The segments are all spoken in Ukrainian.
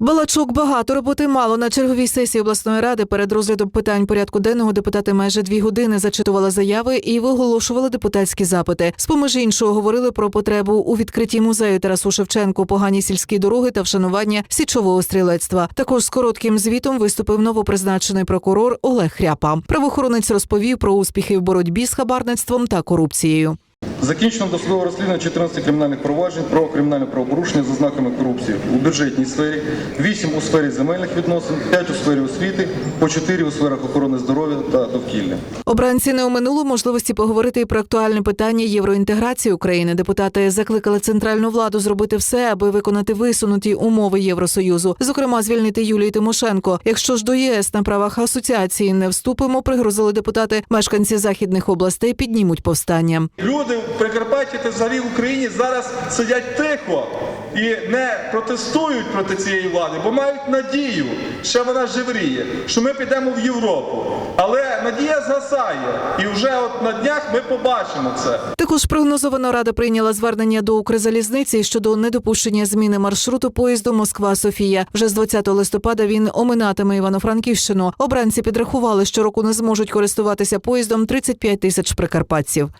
Балачок багато роботи мало на черговій сесії обласної ради. Перед розглядом питань порядку денного депутати майже дві години зачитували заяви і виголошували депутатські запити. З поміж іншого говорили про потребу у відкритті музею Тарасу Шевченку, погані сільські дороги та вшанування січового стрілецтва. Також з коротким звітом виступив новопризначений прокурор Олег Хряпа. Правоохоронець розповів про успіхи в боротьбі з хабарництвом та корупцією. Закінчено досудове розслідування 14 кримінальних проваджень про кримінальне правопорушення за знаками корупції у бюджетній сфері, 8 у сфері земельних відносин, 5 у сфері освіти, по 4 у сферах охорони здоров'я та довкілля. Обранці не оминули можливості поговорити і про актуальне питання євроінтеграції України. Депутати закликали центральну владу зробити все, аби виконати висунуті умови Євросоюзу, зокрема звільнити Юлію Тимошенко. Якщо ж до ЄС на правах асоціації не вступимо, пригрозили депутати. Мешканці західних областей піднімуть повстання. Люди в Прикарпатті та взагалі в Україні зараз сидять тихо і не протестують проти цієї влади, бо мають надію, ще вона живріє, що ми підемо в Європу. Але надія згасає, і вже от на днях ми побачимо це. Також прогнозовано рада прийняла звернення до Укрзалізниці щодо недопущення зміни маршруту поїзду Москва Софія. Вже з 20 листопада він оминатиме Івано-Франківщину. Обранці підрахували, що року не зможуть користуватися поїздом 35 тисяч прикарпатців.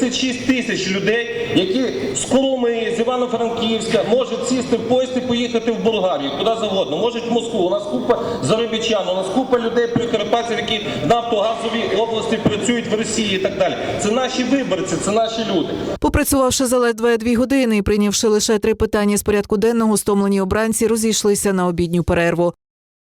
36 тисяч людей, які з Коломиї, з Івано-Франківська можуть сісти в поїзд і поїхати в Болгарію, куди завгодно, можуть в Москву. У нас купа заробітчан, у нас купа людей прикарпатців, які в нафтогазовій області працюють в Росії і так далі. Це наші виборці, це наші люди. Попрацювавши за ледве дві години і прийнявши лише три питання з порядку денного, стомлені обранці розійшлися на обідню перерву.